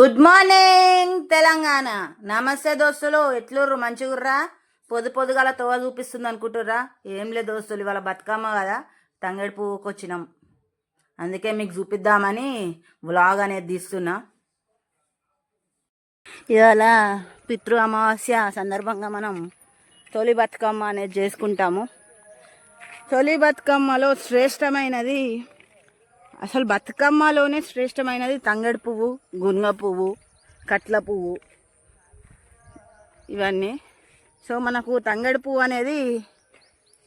Good morning Telangana. నమస్తే దోస్తులు. ఎట్లుర్రు? మంచిగుర్రా? పొదు పొదుగాల తోవ చూపిస్తుంది అనుకుంటుర్రా? ఏం లేదు దోస్తులు ఇవాళ బతుకమ్మ కదా. తంగేడు పువ్వుకి వచ్చినాం. అందుకే మీకు చూపిద్దామని వ్లాగ్ అనేది తీస్తున్నా. ఇవాళ పితృ అమావాస్య సందర్భంగా మనం తొలి బతుకమ్మ అనేది చేసుకుంటాము. తొలి బతుకమ్మలో శ్రేష్టమైనది అసలు బతుకమ్మలోనే శ్రేష్టమైనది తంగడి పువ్వు గునుగ పువ్వు కట్ల పువ్వు. ఇవన్నీ. సో మనకు తంగడి పువ్వు అనేది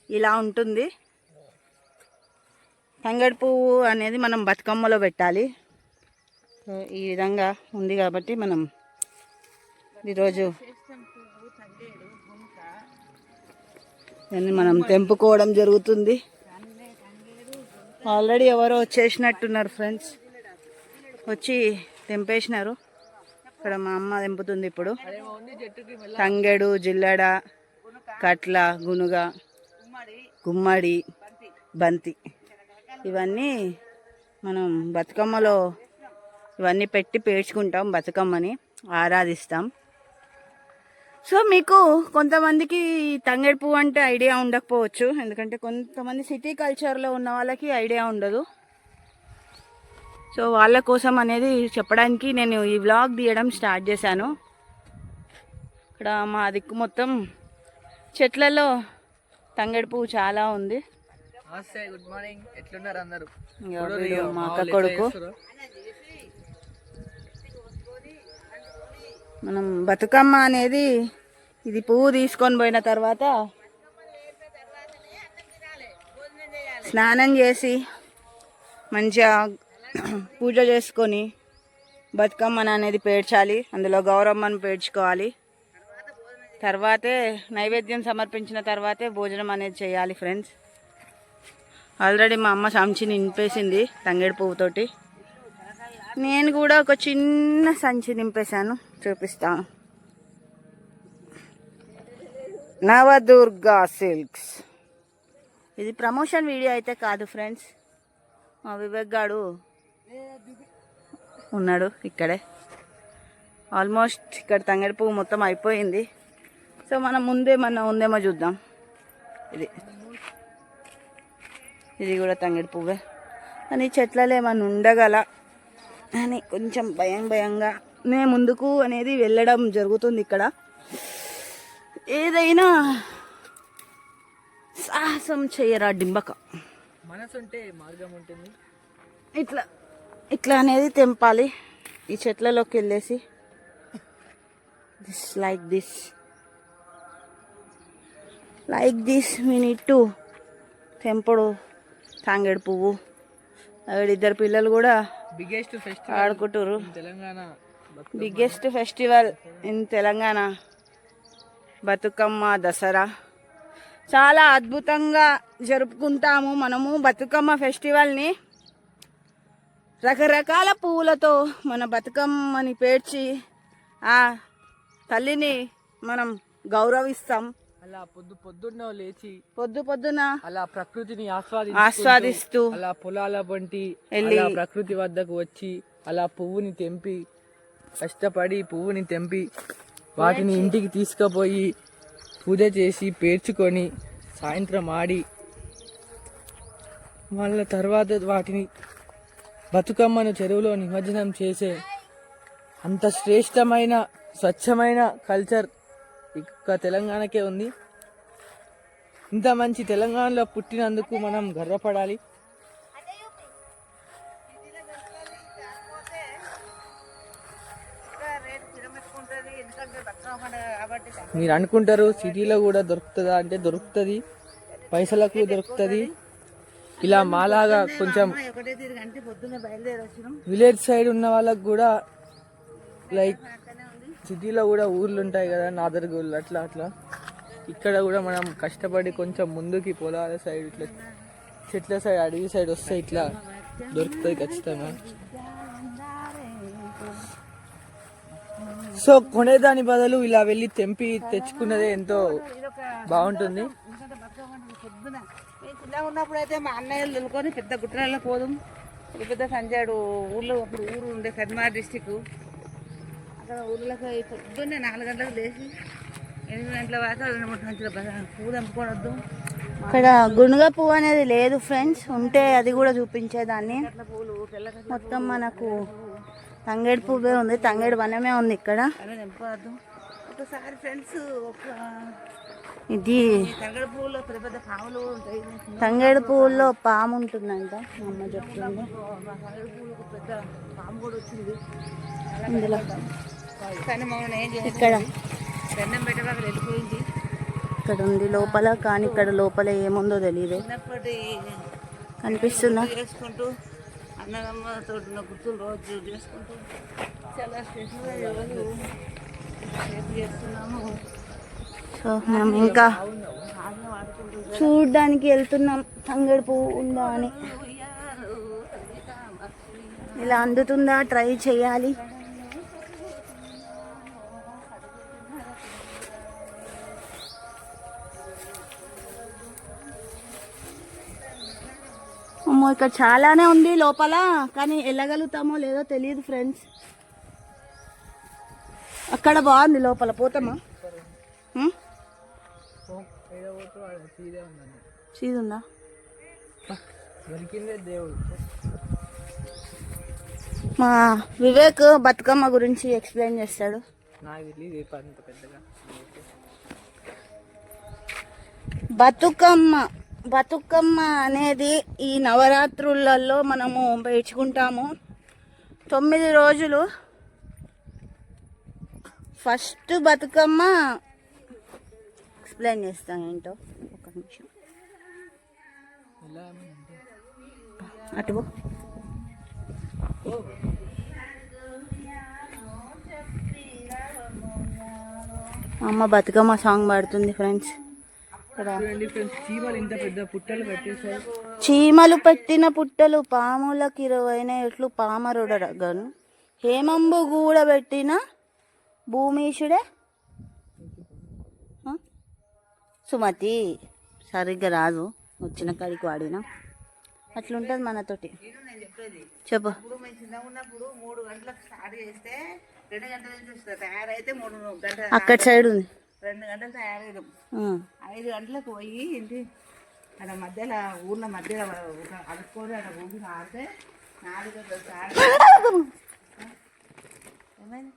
ఇలా ఉంటుంది. తంగడి పువ్వు అనేది మనం బతుకమ్మలో పెట్టాలి. సో ఈ విధంగా ఉంది కాబట్టి మనం ఈరోజు దాన్ని మనం తెంపుకోవడం జరుగుతుంది. ఆల్రెడీ ఎవరో వచ్చేసినట్టున్నారు ఫ్రెండ్స్. వచ్చి తెంపేసినారు. ఇక్కడ మా అమ్మ తెంపుతుంది ఇప్పుడు. తంగెడు జిల్లడ కట్ల గునుగ గుమ్మడి బంతి. ఇవన్నీ మనం బతుకమ్మలో ఇవన్నీ పెట్టి పేర్చుకుంటాం బతుకమ్మని. ఆరాధిస్తాం. సో మీకు కొంతమందికి తంగేడు పువ్వు అంటే ఐడియా ఉండకపోవచ్చు. ఎందుకంటే కొంతమంది సిటీ కల్చర్లో ఉన్న వాళ్ళకి ఐడియా ఉండదు. సో వాళ్ళ కోసం అనేది చెప్పడానికి నేను ఈ వ్లాగ్ తీయడం స్టార్ట్ చేశాను. ఇక్కడ మా దిక్కు మొత్తం చెట్లలో తంగేడు పువ్వు చాలా ఉంది. గుడ్ మార్నింగ్ ఎట్లున్నారు అందరూ? మా అక్క కొడుకు. మనం బతుకమ్మ అనేది ఇది పువ్వు తీసుకొని పోయిన తర్వాత స్నానం చేసి మంచిగా పూజ చేసుకొని బతుకమ్మను అనేది పేర్చాలి. అందులో గౌరమ్మను పేర్చుకోవాలి. తర్వాతే నైవేద్యం సమర్పించిన తర్వాతే భోజనం అనేది చేయాలి ఫ్రెండ్స్. ఆల్రెడీ మా అమ్మ సంచి నింపేసింది తంగేడు పువ్వుతోటి నేను కూడా ఒక చిన్న సంచి నింపేశాను. చూపిస్తాను నవదుర్గా సిల్క్స్. ఇది ప్రమోషన్ వీడియో అయితే కాదు ఫ్రెండ్స్. మా వివేక్ గాడు ఉన్నాడు ఇక్కడే. ఆల్మోస్ట్ ఇక్కడ తంగడి పువ్వు మొత్తం అయిపోయింది. సో మనం ముందేమన్నా ఉందేమో చూద్దాం. ఇది. ఇది కూడా తంగడి పువ్వే. కానీ చెట్లలో ఏమన్నా ఉండగల. అని కొంచెం భయం భయంగా నే ముందుకు అనేది వెళ్ళడం జరుగుతుంది ఇక్కడ. ఏదైనా సాహసం చేయరా డింబక? మనసు ఉంటే మార్గం ఉంటుంది. ఇట్లా ఇట్లా అనేది తెంపాలి. ఈ చెట్లలోకి వెళ్ళేసి. This like this like this me need to తెంపుడు తాంగేడు పువ్వు. ఇద్దరు పిల్లలు కూడా బిగ్గెస్ట్ ఫెస్టివల్ ఆడుకుంటారు Telangana. Biggest festival in Telangana Bathukamma Dasara. చాలా అద్భుతంగా జరుపుకుంటాము మనము బతుకమ్మ ఫెస్టివల్ని. రకరకాల పువ్వులతో మన బతుకమ్మని పేర్చి ఆ తల్లిని మనం గౌరవిస్తాం. అలా పొద్దు పొద్దున్న లేచి పొద్దు పొద్దున అలా ప్రకృతిని ఆస్వాది ఆస్వాదిస్తూ అలా పొలాల వంటి ప్రకృతి వద్దకు వచ్చి అలా పువ్వుని తెంపి కష్టపడి పువ్వుని తెంపి వాటిని ఇంటికి తీసుకుపోయి పూజ చేసి పేర్చుకొని సాయంత్రం ఆడి వాళ్ళ తర్వాత వాటిని బతుకమ్మను చెరువులో నిమజ్జనం చేసే అంత శ్రేష్టమైన స్వచ్ఛమైన కల్చర్ ఇక తెలంగాణకే ఉంది. ఇంత మంచి తెలంగాణలో పుట్టినందుకు మనం గర్వపడాలి. మీరు అనుకుంటారు సిటీలో కూడా దొరుకుతుందా? అంటే దొరుకుతుంది. పైసలకు దొరుకుతుంది. ఇలా మాలాగా కొంచెం విలేజ్ సైడ్ ఉన్న వాళ్ళకు కూడా లైక్ సిటీలో కూడా ఊర్లు ఉంటాయి కదా నాదర్గూళ్ళు అట్లా అట్లా. ఇక్కడ కూడా మనం కష్టపడి కొంచెం ముందుకి పొలాల సైడ్ ఇట్లా చెట్ల సైడ్ అడవి సైడ్ వస్తే ఇట్లా దొరుకుతుంది ఖచ్చితంగా. సో కొనేదాని బదులు ఇలా వెళ్ళి తెంపి తెచ్చుకున్నదే ఎంతో బాగుంటుంది. చిన్నగా ఉన్నప్పుడు అయితే మా అన్నయ్యలు తెలుకొని పెద్ద గుట్టలలో పోదాం. పెద్ద పెద్ద సంజాడు ఊళ్ళో అప్పుడు ఊరు ఉండే కర్మార్ డిస్టిక్ అక్కడ ఊర్లోకి పొద్దున్నే నాలుగు గంటలకు లేచి ఎనిమిది గంటల వరకు రెండు మూడు గంటల పువ్వు తెంపుకోవద్దు ఇక్కడ గునుగ పువ్వు అనేది లేదు ఫ్రెండ్స్. ఉంటే అది కూడా చూపించేదాన్ని. మొత్తం మనకు తంగేడు పువ్వే ఉంది. తంగేడు వనమే ఉంది ఇక్కడ. ఒకసారి ఫ్రెండ్స్ ఒక ఇది తంగడి పువ్వులో పెద్ద పెద్ద పాములు ఉంటాయి. తంగేడు పువ్వుల్లో పాము ఉంటుందంట. మా అమ్మ చెప్తుంది. పెద్ద పాము కూడా వచ్చింది. ఇందులో. ఇక్కడ. ఇక్కడ ఉంది. లోపల కానీ ఇక్కడ లోపల ఏముందో తెలియదు కనిపిస్తుందా? అన్నదమ్మతో ఉన్న గుర్తులు రోజు చేసుకుంటూ చాలా చేస్తున్నాము సో మనం ఇంకా చూడడానికి వెళ్తున్నాం తంగేడు పువ్వు ఉందా అని ఇలా అందుతుందా ట్రై చేయాలి అమ్మో ఇక్కడ చాలానే ఉంది లోపల కానీ వెళ్ళగలుగుతామో లేదో తెలియదు ఫ్రెండ్స్ అక్కడ బాగుంది లోపల పోతామా? సీదే ఉందా? మా వివేక్ బతుకమ్మ గురించి ఎక్స్ప్లెయిన్ చేస్తాడు. బతుకమ్మ. బతుకమ్మ అనేది ఈ నవరాత్రులలో మనము పేర్చుకుంటాము. తొమ్మిది రోజులు ఫస్ట్ బతుకమ్మ. ఎక్స్ప్లెయిన్ చేస్తాను ఏంటో ఒక నిమిషం. అటు అమ్మ బతుకమ్మ సాంగ్ పాడుతుంది ఫ్రెండ్స్ చీమలు ఇంత పెద్ద పుట్టలు కట్టేశారు చీమలు పెట్టిన పుట్టలు పాములకు ఇరవైన ఎట్లు పామరుడగను. హేమంబు గూడబెట్టిన భూమీషుడే? ఆ? సుమతి సరిగ్గా రాదు. వచ్చిన కాడికి వాడిన? అట్లుంటుంది మనతోటి. నేను చెప్పేది చెప్పు అక్కడ సైడ్ ఉంది. రెండు గంటలు తయారయ్యాం ఆ. ఐదు గంటలకు పోయి ఏంటి అక్కడ మధ్యలో ఊర్ల మధ్యలో అడుక్కొని అక్కడ ఊరికి ఆడితే నాలుగు ఏమైంది?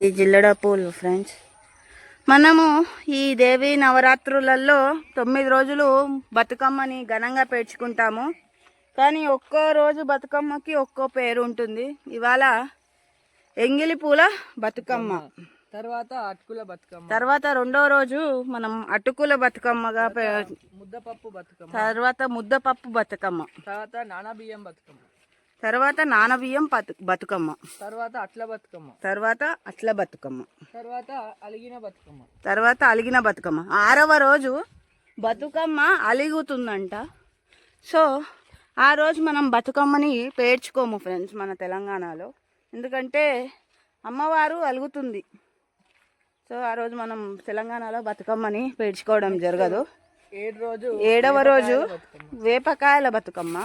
ఈ జిల్లడ పూలు ఫ్రెండ్స్ మనము ఈ దేవి నవరాత్రులలో తొమ్మిది రోజులు బతుకమ్మని ఘనంగా పేర్చుకుంటాము. కానీ ఒక్కో రోజు బతుకమ్మకి ఒక్కో పేరు ఉంటుంది. ఇవాళ ఎంగిలి పూల బతుకమ్మ. తర్వాత అటుకుల బతుకమ్మ. తర్వాత రెండో రోజు మనం అటుకుల బతుకమ్మగా ముద్దపప్పు బతుకమ్మ. తర్వాత ముద్దపప్పు బతుకమ్మ. తర్వాత నానబియ్యం బతుకమ్మ. తర్వాత నానబియ్యం బతు బతుకమ్మ. తర్వాత అట్ల బతుకమ్మ. తర్వాత అట్ల బతుకమ్మ. తర్వాత అలిగిన బతుకమ్మ. తర్వాత అలిగిన బతుకమ్మ. ఆరవ రోజు బతుకమ్మ అలిగుతుందంట. సో ఆ రోజు మనం బతుకమ్మని పేర్చుకోము ఫ్రెండ్స్ మన తెలంగాణలో. ఎందుకంటే అమ్మవారు అలుగుతుంది. సో ఆ రోజు మనం తెలంగాణలో బతుకమ్మని పేర్చుకోవడం జరగదు. ఏడు రోజు ఏడవ రోజు వేపకాయల బతుకమ్మ.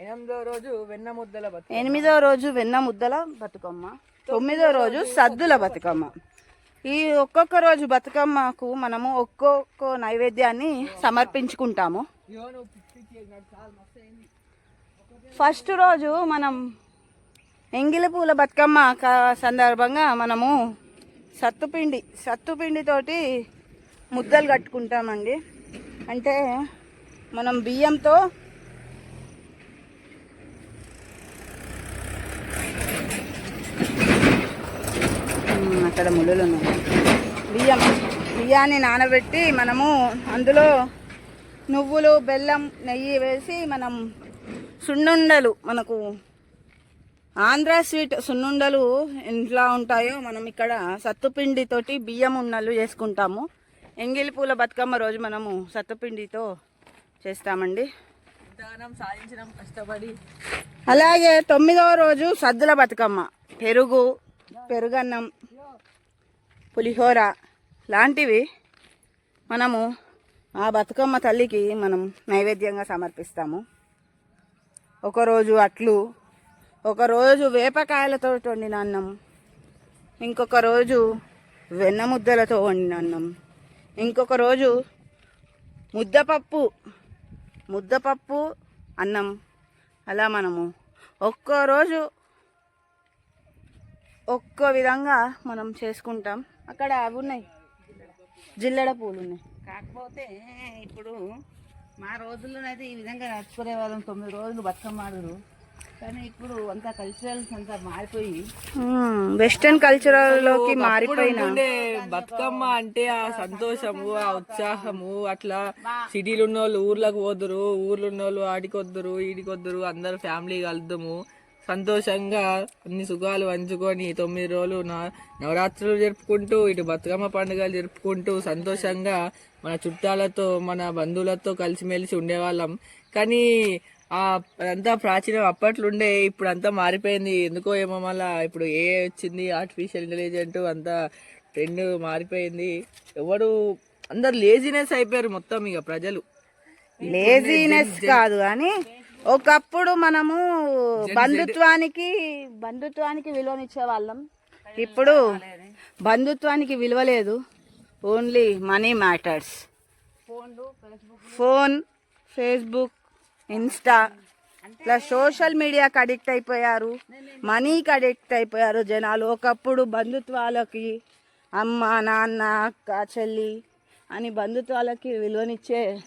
ఎనిమిదో రోజు వెన్న ముద్దల ఎనిమిదో రోజు వెన్న ముద్దల బతుకమ్మ. తొమ్మిదో రోజు సద్దుల బతుకమ్మ. ఈ ఒక్కొక్క రోజు బతుకమ్మకు మనము ఒక్కొక్క నైవేద్యాన్ని సమర్పించుకుంటాము. ఫస్ట్ రోజు మనం ఎంగిలి పూల బతుకమ్మ సందర్భంగా మనము సత్తుపిండి సత్తుపిండితోటి ముద్దలు కట్టుకుంటామండి. అంటే మనం బియ్యంతో అక్కడ ముళ్ళు ఉన్నాయి. బియ్యం బియ్యాన్ని నానబెట్టి మనము అందులో నువ్వులు బెల్లం నెయ్యి వేసి మనం సున్నుండలు మనకు ఆంధ్ర స్వీట్ సున్నుండలు ఎట్లా ఉంటాయో మనం ఇక్కడ సత్తుపిండితోటి బియ్యం ఉన్నలు చేసుకుంటాము. ఎంగిలి పూల బతుకమ్మ రోజు మనము సత్తుపిండితో చేస్తామండి. సాధించడం కష్టపడి అలాగే తొమ్మిదవ రోజు సద్దుల బతుకమ్మ. పెరుగు పెరుగన్నం పులిహోర లాంటివి మనము ఆ బతుకమ్మ తల్లికి మనం నైవేద్యంగా సమర్పిస్తాము. ఒకరోజు అట్లు ఒకరోజు వేపకాయలతో వండిన అన్నం ఇంకొక రోజు వెన్న ముద్దలతో వండిన అన్నం ఇంకొక రోజు ముద్దపప్పు ముద్దపప్పు అన్నం. అలా మనము ఒక్కో రోజు ఒక్కో విధంగా మనం చేసుకుంటాం. అక్కడ అవి ఉన్నాయి. జిల్లెడ పూలు ఉన్నాయి. కాకపోతే ఇప్పుడు మా రోజుల్లోనైతే ఈ విధంగా నడుచుకునే వాళ్ళం. తొమ్మిది రోజులు బతుకమ్మ ఆడురు కానీ ఇప్పుడు అంతా కల్చరల్స్ అంతా మారిపోయి వెస్టర్న్ కల్చరల్లోకి మారిపోయిన. ఉండే బతుకమ్మ అంటే ఆ సంతోషము ఆ ఉత్సాహము అట్లా సిటీలు ఉన్న వాళ్ళు ఊర్లకు పోదురు ఊర్లో ఉన్న వాళ్ళు ఆడికొద్దురు ఈడికొద్దురు అందరు ఫ్యామిలీ కలుద్దాము సంతోషంగా అన్ని సుఖాలు పంచుకొని తొమ్మిది రోజులు నవరాత్రులు జరుపుకుంటూ ఇటు బతుకమ్మ పండుగలు జరుపుకుంటూ సంతోషంగా మన చుట్టాలతో మన బంధువులతో కలిసిమెలిసి ఉండేవాళ్ళం. కానీ ఆ అదంతా ప్రాచీనం అప్పట్లో ఉండే ఇప్పుడు అంతా మారిపోయింది. ఎందుకో ఏమో మళ్ళా ఇప్పుడు ఏ వచ్చింది ఆర్టిఫిషియల్ ఇంటెలిజెంట్ అంతా ట్రెండ్ మారిపోయింది. ఎవడు అందరు లేజినెస్ అయిపోయారు మొత్తం ఇక ప్రజలు. లేజీనెస్ కాదు కానీ ఒకప్పుడు మనము బంధుత్వానికి బంధుత్వానికి విలువనిచ్చే వాళ్ళం. ఇప్పుడు బంధుత్వానికి విలువ లేదు only money matters phone Facebook Insta ఇట్లా సోషల్ మీడియాకి అడిక్ట్ అయిపోయారు. మనీకి అడిక్ట్ అయిపోయారు జనాలు. ఒకప్పుడు బంధుత్వాలకి అమ్మ నాన్న అక్క చెల్లి అని బంధుత్వాలకి విలువనిచ్చే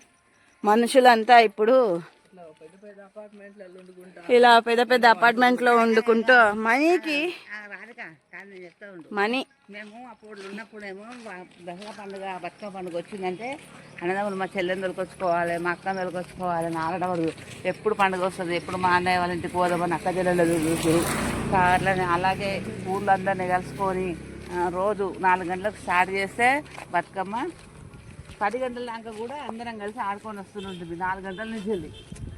మనుషులంతా ఇప్పుడు ఇలా పెద్ద పెద్ద అపార్ట్మెంట్లో వండుకుంటూ మనీకి మనీ. మేము అప్పుడు ఉన్నప్పుడేమో దసరా పండుగ బతుకమ్మ పండుగ వచ్చిందంటే అన్నదమ్ములు మా చెల్లెని తొలకొచ్చుకోవాలి మా అక్కని తొలకొచ్చుకోవాలి నా ఆడవాడు ఎప్పుడు పండుగ వస్తుంది ఎప్పుడు మా అన్నయ్య వాళ్ళ ఇంటికి పోదామని అక్క చెల్లెలు చూసి అట్లనే అలాగే ఊళ్ళో అందరినీ కలుసుకొని రోజు నాలుగు గంటలకు స్టార్ట్ చేస్తే బతుకమ్మ పది గంటల దాకా కూడా అందరం కలిసి ఆడుకొని వస్తుంటుంది నాలుగు గంటల నుంచి వెళ్ళి.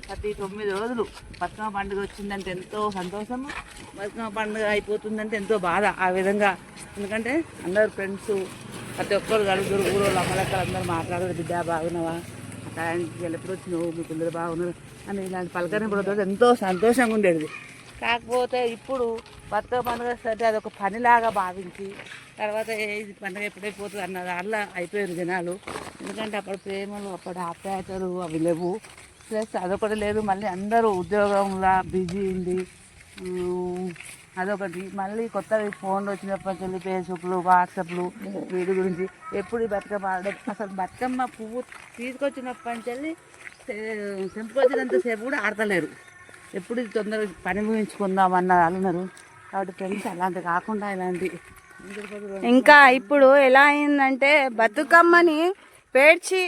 ప్రతి తొమ్మిది రోజులు బతుకమ్మ పండుగ వచ్చిందంటే ఎంతో సంతోషము. బతుకమ్మ పండుగ అయిపోతుందంటే ఎంతో బాధ ఆ విధంగా. ఎందుకంటే అందరు ఫ్రెండ్స్ ప్రతి ఒక్కరు కలుగురు ఊరోళ్ళు అమ్మలక్కలు అందరూ మాట్లాడరు బిడ్డ బాగున్నావా? టైంకి ఎప్పుడు వచ్చినావు? మీ పిల్లలు బాగున్నారు? అని ఇలాంటి పలకరింపులతో ఎంతో సంతోషంగా ఉండేది. కాకపోతే ఇప్పుడు బతుకమ్మ పండుగ సరే అదొక పనిలాగా భావించి తర్వాత ఏ ఇది పండుగ ఎప్పుడైపోతుంది అన్న దాంట్లో అయిపోయారు జనాలు. ఎందుకంటే అప్పుడు ప్రేమలు అప్పుడు ఆప్యాయతలు అవి లేవు. ప్లస్ అదొకటి లేదు మళ్ళీ అందరూ ఉద్యోగంలా బిజీ ఉంది అదొకటి. మళ్ళీ కొత్తగా ఫోన్లు వచ్చినప్పటి నుంచి ఫేస్బుక్లు వాట్సాప్లు వీటి గురించి ఎప్పుడు ఈ బతుకమ్మ ఆడడం? అసలు బతుకమ్మ పువ్వు తీసుకొచ్చినప్పటి నుంచి తెంపుకొచ్చినంతసేపు కూడా ఆడతలేరు. ఎప్పుడు ఇది తొందరగా పని ముగించుకుందాం అన్న అన్నారు కాబట్టి ఫ్రెండ్స్ అలాంటి కాకుండా ఇలాంటి ఇంకా ఇప్పుడు ఎలా అయిందంటే బతుకమ్మని పేర్చి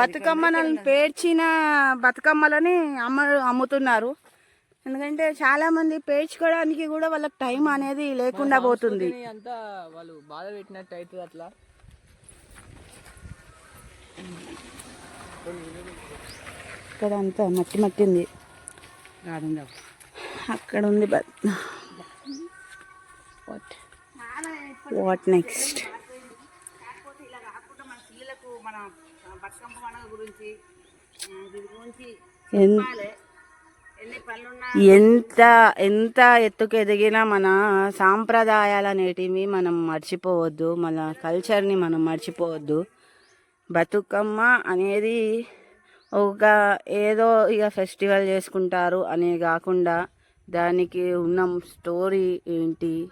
బతుకమ్మలను పేర్చిన బతుకమ్మలని అమ్మ అమ్ముతున్నారు. ఎందుకంటే చాలా మంది పేర్చుకోవడానికి కూడా వాళ్ళకి టైం అనేది లేకుండా పోతుంది. అంతా వాళ్ళు బాధ పెట్టినట్టు అవుతుంది అట్లా. ఇక్కడ అంతా మట్టి మట్టి ఉంది రాడుందా అక్కడ ఉంది వాట్ వాట్ నెక్స్ట్ ఎంత ఎంత ఎంత ఎత్తుకు ఎదిగినా మన సాంప్రదాయాలు అనేటివి మనం మర్చిపోవద్దు మన కల్చర్ని మనం మర్చిపోవద్దు. బతుకమ్మ అనేది ఒక ఏదో ఇక ఫెస్టివల్ చేసుకుంటారు అనే కాకుండా దానికి ఉన్న స్టోరీ ఏంటి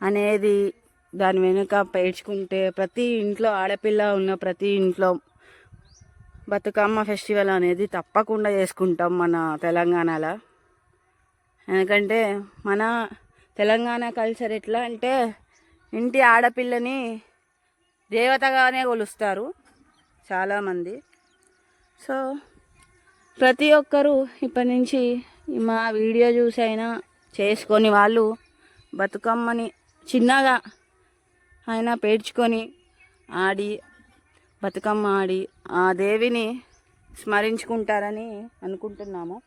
అనేది దాని వెనుక పేర్చుకుంటే ప్రతి ఇంట్లో ఆడపిల్ల ఉన్న ప్రతి ఇంట్లో బతుకమ్మ ఫెస్టివల్ అనేది తప్పకుండా చేసుకుంటాం మన తెలంగాణలో. ఎందుకంటే మన తెలంగాణ కల్చర్ ఎట్లా అంటే ఇంటి ఆడపిల్లని దేవతగానే కొలుస్తారు చాలామంది. సో ప్రతి ఒక్కరూ ఇప్పటి నుంచి మా వీడియో చూసి అయినా చేసుకొని వాళ్ళు బతుకమ్మని చిన్నగా అయినా పేర్చుకొని ఆడి బతుకమ్మ ఆడి ఆ దేవిని స్మరించుకుంటారని అనుకుంటున్నాము.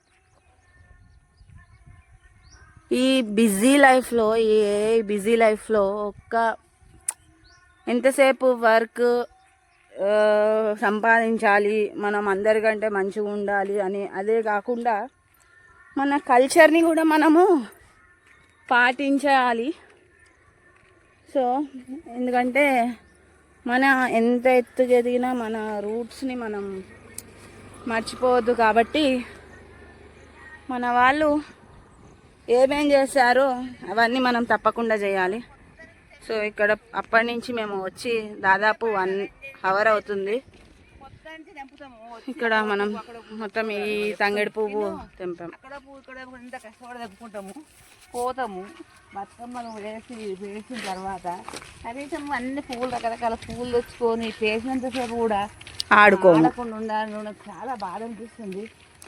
ఈ బిజీ లైఫ్లో ఈ బిజీ లైఫ్లో ఒక్క ఎంతసేపు వర్క్ సంపాదించాలి మనం అందరికంటే మంచిగా ఉండాలి అని. అదే కాకుండా మన కల్చర్ని కూడా మనము పాటించాలి. సో ఎందుకంటే మన ఎంత ఎత్తు ఎదిగినా మన రూట్స్ని మనం మర్చిపోవద్దు కాబట్టి మన వాళ్ళు ఏమేం చేశారో అవన్నీ మనం తప్పకుండా చేయాలి. సో ఇక్కడ అప్పటి నుంచి మేము వచ్చి దాదాపు వన్ అవర్ అవుతుంది. ఇక్కడ మనం మొత్తం ఈ తంగడి పువ్వు తెంపాం. అక్కడ పువ్వు ఇక్కడ ఇంత కష్టపడి తెంపుకుంటాము. పోతాము. బతుకమ్మను వేసి వేసిన తర్వాత కనీసం అన్ని పువ్వులు రకరకాల పువ్వులు తెచ్చుకొని పేసినంతసేపు కూడా ఆడుకోము. ఆడకుండా ఉండాలని నాకు చాలా బాధ అనిపిస్తుంది.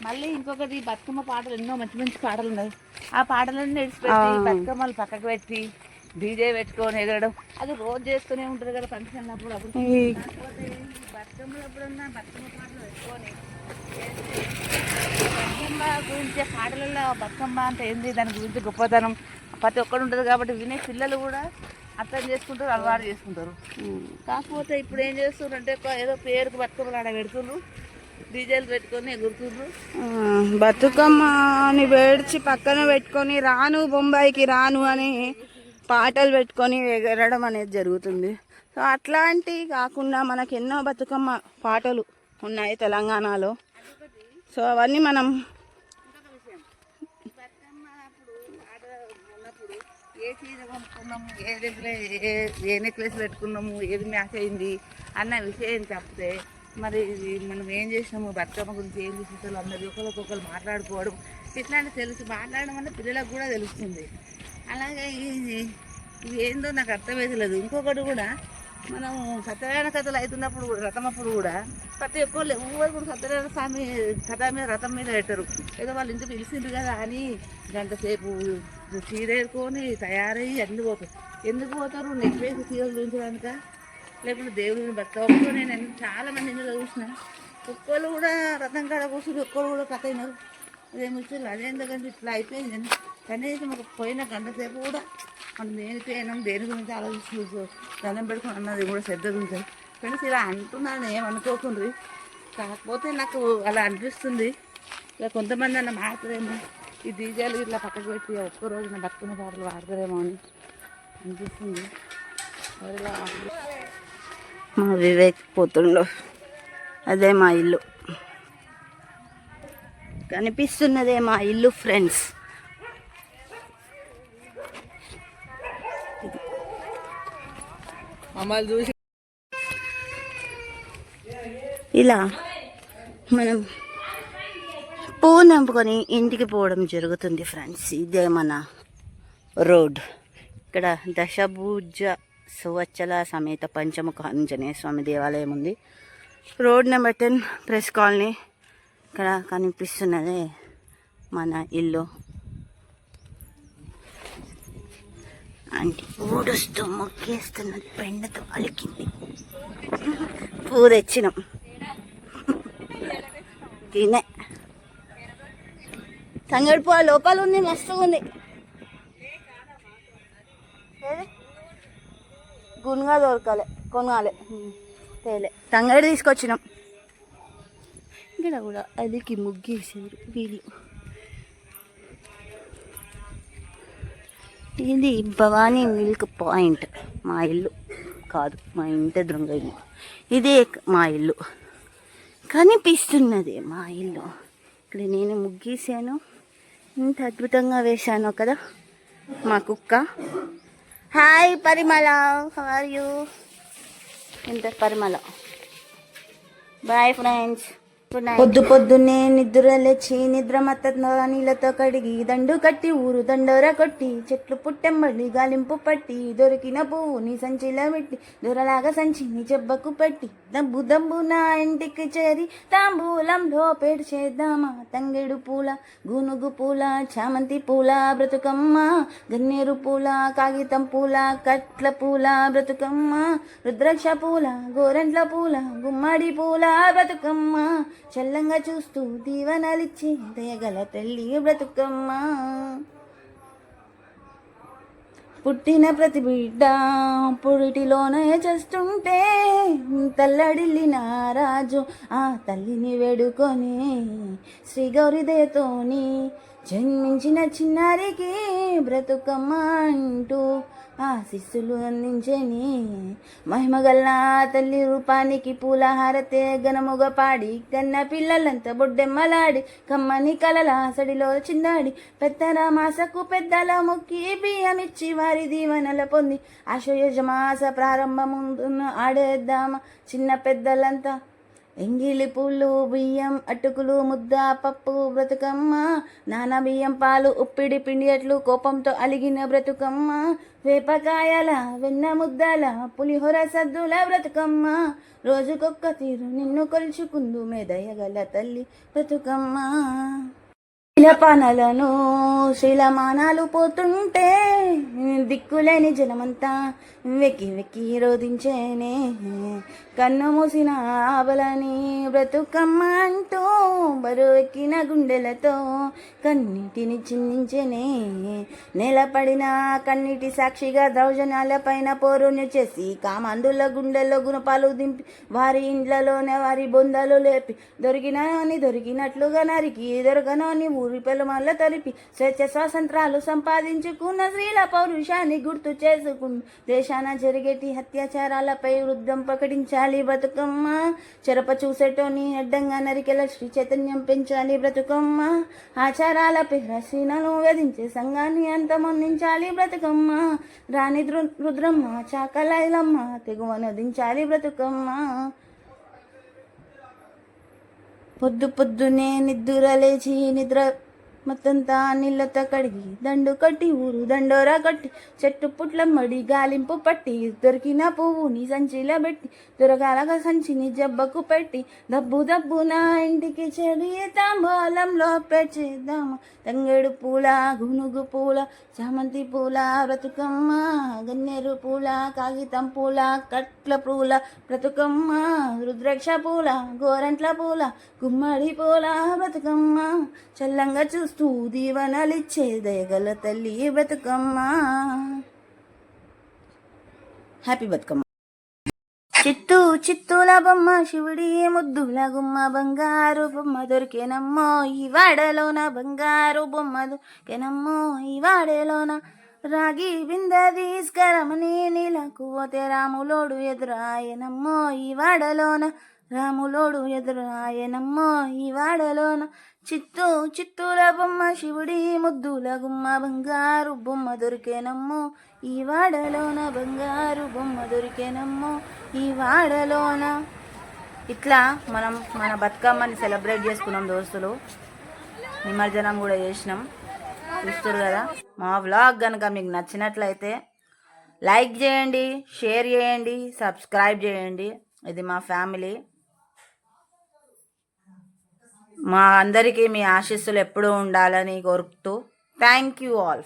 మళ్ళీ ఇంకొకటి బతుకమ్మ పాటలు ఎన్నో మంచి మంచి పాటలు ఉన్నాయి. ఆ పాటలన్నీ విడిచిపెట్టి బతుకమ్మలు పక్కకు పెట్టి డీజే పెట్టుకొని ఎగరడం. అది రోజు చేస్తూనే ఉంటారు కదా ఫంక్షన్ అప్పుడు అప్పుడు. బతుకమ్మ పాటలు పెట్టుకొని బతుకమ్మ గురించి పాటలలో బతుకమ్మ అంటే ఏంది? దాని గురించి గొప్పతనం. ప్రతి ఒక్కరు ఉంటుంది కాబట్టి వినే పిల్లలు కూడా అర్థం చేసుకుంటారు అలవాటు చేసుకుంటారు. కాకపోతే ఇప్పుడు ఏం చేస్తున్నారు అంటే ఏదో పేరుకు బతుకమ్మలు ఆడ పెడుతున్నారు డీజేలు పెట్టుకొని ఎగురుతున్నారు ఆ, బతుకమ్మని వేడ్చి పక్కన పెట్టుకొని రాను బొంబాయికి రాను అని పాటలు పెట్టుకొని ఎగరడం అనేది జరుగుతుంది సో అట్లాంటివి కాకుండా మనకి ఎన్నో బతుకమ్మ పాటలు ఉన్నాయి తెలంగాణలో సో అవన్నీ మనం ఏ చీర కొనుక్కున్నాము ఏ దగ్గర ఏ ఏ నెక్లెస్ పెట్టుకున్నాము ఏది మ్యాచ్ అయింది అన్న విషయం చెప్తే మరి ఇది మనం ఏం చేసినాము బతుకమ్మ గురించి ఏం చేసేసారు అందరు ఒకరికొకరు మాట్లాడుకోవడం ఇట్లాంటి తెలుసు మాట్లాడడం వల్ల పిల్లలకు కూడా తెలుస్తుంది అలాగే ఇది ఇది ఏందో నాకు అర్థమైతలేదు. ఇంకొకటి కూడా మనం సత్యనారాయణ కథలు అవుతున్నప్పుడు కూడా రథం అప్పుడు కూడా ప్రతి ఒక్కళ్ళు ఎవరు కూడా సత్యనారాయణ స్వామి కథ మీద రథం మీద పెట్టరు. ఏదో వాళ్ళు ఇంటికి పిలిచిండ్రు కదా అని గంటసేపు చీరేరుకొని తయారయ్యి అన్ని పోతారు. ఎందుకు పోతారు? నెక్వేసి చీరలు చూపించడానిక? లేకుంటే దేవుడిని బతకవచ్చు నేను చాలా మంది ఇందులో చూసిన ఒక్కరు కూడా రథం కాడ కూర్చుని ఒక్కరు కూడా కథ అయినారు అదేమి వచ్చారు అదేందుకంటే ఇట్లా అయిపోయింది. కనీసం ఒక పోయిన గంట సేపు కూడా మనం దేనికైనా దేని గురించి ఆలోచించు దండం పెట్టుకుని అన్నది కూడా శ్రద్ధ ఉంటుంది. ఫ్రెండ్స్ ఇలా అంటున్నాను ఏమనుకోకుండ్రి కాకపోతే నాకు అలా అనిపిస్తుంది. ఇలా కొంతమంది అన్న మాట్లాడేమో ఈ డీజేలు ఇట్లా పక్కకు పెట్టి ఒక్క రోజున బతుకున్న పాటలు పాడతారేమో అని అనిపిస్తుంది. మా వివేక్ పోతుండో. అదే మా ఇల్లు. కనిపిస్తున్నదే మా ఇల్లు ఫ్రెండ్స్. ఇలా మనం పువ్వు నింపుకొని ఇంటికి పోవడం జరుగుతుంది ఫ్రెండ్స్. ఇదే మన రోడ్. ఇక్కడ దశభుజ సువచ్చల సమేత పంచముఖ ఆంజనేయ స్వామి దేవాలయం ఉంది. Road number ten press colony. ఇక్కడ కనిపిస్తున్నదే మన ఇల్లు. అంటే ఊడుస్తూ మొక్కేస్తున్నది పెండతో అలికింది. పూ తెచ్చినాం తినే. తంగడి పువ్వు ఆ లోపల ఉంది మస్తుగా ఉంది. గునుగా దొరకాలి కొనాలి. తేలే. తంగడి తీసుకొచ్చినాం. ఇక్కడ కూడా అదికి ముగ్గేసారు వీళ్ళు ఇది భవానీ మిల్క్ పాయింట్ మా ఇల్లు కాదు మా ఇంటి దొంగ ఇల్లు ఇదే మా ఇల్లు కనిపిస్తున్నది మా ఇల్లు ఇక్కడ నేను ముగ్గేసాను ఇంత అద్భుతంగా వేశాను కదా. మా కుక్క. Hi Parimala. ఆర్ యూ ఇంత పరిమళ. బాయ్ ఫ్రెండ్స్ పొద్దు పొద్దున్నే నిద్ర లేచి నిద్ర మత్త నీళ్ళతో కడిగి దండు కట్టి ఊరు దండోర కొట్టి చెట్లు పుట్టెంబడి గాలింపు పట్టి దొరికిన పువ్వు నీ సంచిలో పెట్టి దొరలాగా సంచి నీ చెబ్బకు పెట్టి దబ్బు దబ్బు నా ఇంటికి చేరి తాంబూలంలో పేడు చేద్దామా తంగెడు పూల గునుగు పూల చామంతి పూల బ్రతుకమ్మ గన్నేరు పూల కాగితం పూల కట్ల పూల బ్రతుకమ్మ రుద్రాక్ష పూల గోరంట్ల పూల గుమ్మడి పూల బ్రతుకమ్మ చల్లంగా చూస్తూ దీవెనలిచ్చి దయగల తల్లి బ్రతుకమ్మ. పుట్టిన ప్రతి బిడ్డ పురిటిలోనే చేస్తుంటే తల్లడిల్లిన రాజు ఆ తల్లిని వేడుకొని శ్రీ గౌరిదయతోని జన్మించిన చిన్నారికి బ్రతుకమ్మ అంటూ ఆశిస్సులు అందించని. మహిమగల్ల తల్లి రూపానికి పూలహారతే గనముగ పాడి కన్న పిల్లలంతా బొడ్డెమ్మలాడి కమ్మని కలల సడిలో చిందాడి పెద్దల మాసకు పెద్దల మొక్కి బియ్యమిచ్చి వారి దీవెనల పొంది ఆశయజమాస ప్రారంభముందున ఆడేద్దామా చిన్న పెద్దలంతా ఎంగిలి పూలు బియ్యం అటుకులు ముద్ద పప్పు బ్రతుకమ్మ. నానా బియ్యం పాలు ఉప్పిడి పిండియట్లు కోపంతో అలిగిన బ్రతుకమ్మ. వేపకాయల వెన్న ముద్దల పులిహోర సద్దుల బ్రతుకమ్మ. రోజుకొక్క తీరు నిన్ను కొలుచుకుందు మెదయగల తల్లి బ్రతుకమ్మ. శిలపానలను శిలమానాలు పోతుంటే దిక్కులేని జనమంతా వెక్కి వెక్కి రోధించేనే కన్ను మూసిన ఆబలని బ్రతుకమ్మ అంటూ బరువెక్కిన గుండెలతో కన్నిటిని చిందించనే నేలపడిన కన్నీటి సాక్షిగా ద్రౌజనాల పైన చేసి కామందుల గుండెల్లో గుణపాలు దింపి వారి ఇండ్లలోనే వారి బొందలు లేపి దొరికినని దొరికినట్లుగా నరికి దొరకను ఊరి పెలుమల్ల తరిపి స్వేచ్ఛ స్వాతంత్రాలు సంపాదించుకున్న స్త్రీల పౌరుషాన్ని గుర్తు చేసుకుని దేశాన జరిగేటి అత్యాచారాలపై వృద్ధం పెంచాలి బ్రతుకమ్మ. చెరప చూసేటోని అడ్డంగా నరికెల శ్రీ చైతన్యం పెంచాలి బ్రతుకమ్మ. ఆచారాల రసీనను వేధించే సంఘాన్ని అంతమొందించాలి బ్రతుకమ్మ. రాణి రుద్రమ్మ చాకలైలమ్మ తెగువనదించాలి బ్రతుకమ్మ. పొద్దు పొద్దునే నిద్దురలేచి నిద్ర మొత్తంతా నీళ్ళతో కడిగి దండు కట్టి ఊరు దండోరా కట్టి చెట్టు పుట్లమ్మడి గాలింపు పట్టి దొరికిన పువ్వుని సంచిలో పెట్టి దొరకాలగా సంచిని జబ్బకు పెట్టి దబ్బు దబ్బు నా ఇంటికి చెడి తాంబూలంలో పెంచేద్దామా తంగేడు పూల గునుగు పూల చామంతి పూల బ్రతుకమ్మ గన్నేరు పూల కాగితం పూల కట్ల పూల బ్రతుకమ్మ రుద్రాక్ష పూల గోరంట్ల పూల గుమ్మడి పూల బ్రతుకమ్మ చల్లంగా చూస్తూ దీవెనలిచ్చే దయగల తల్లి బతుకమ్మ. హ్యాపీ బతుకమ్మ. చిత్తూ చిత్తూల బొమ్మ శివుడి ముద్దుల గుమ్మ బంగారు బొమ్మ దొరికేనమ్మో ఈ వాడలోన బంగారు బొమ్మ దొరికేనమ్మో ఈ వాడలోన రాగి బింద తీసుకరమని నీలకు పోతే రాములోడు ఎదురాయనమ్మో ఈ వాడలోన రాములోడు ఎదురాయనమ్మో ఈ వాడలోన. చిత్తూ చిత్తూల బొమ్మ శివుడి ముద్దుల గుమ్మ బంగారు బొమ్మ దొరికేనమ్మో. ఈ వాడలోన బంగారు బొమ్మ దొరికేనమ్మో. ఈ వాడలోన. ఇట్లా మనం మన బతుకమ్మని సెలబ్రేట్ చేసుకున్నాం దోస్తులు. నిమజ్జనం కూడా చేసినాం. చూస్తారు కదా? మా వ్లాగ్ కనుక మీకు నచ్చినట్లయితే లైక్ చేయండి షేర్ చేయండి సబ్స్క్రైబ్ చేయండి. ఇది మా ఫ్యామిలీ. మా అందరికీ మీ ఆశీస్సులు ఎప్పుడూ ఉండాలని కోరుతూ థ్యాంక్ యూ ఆల్.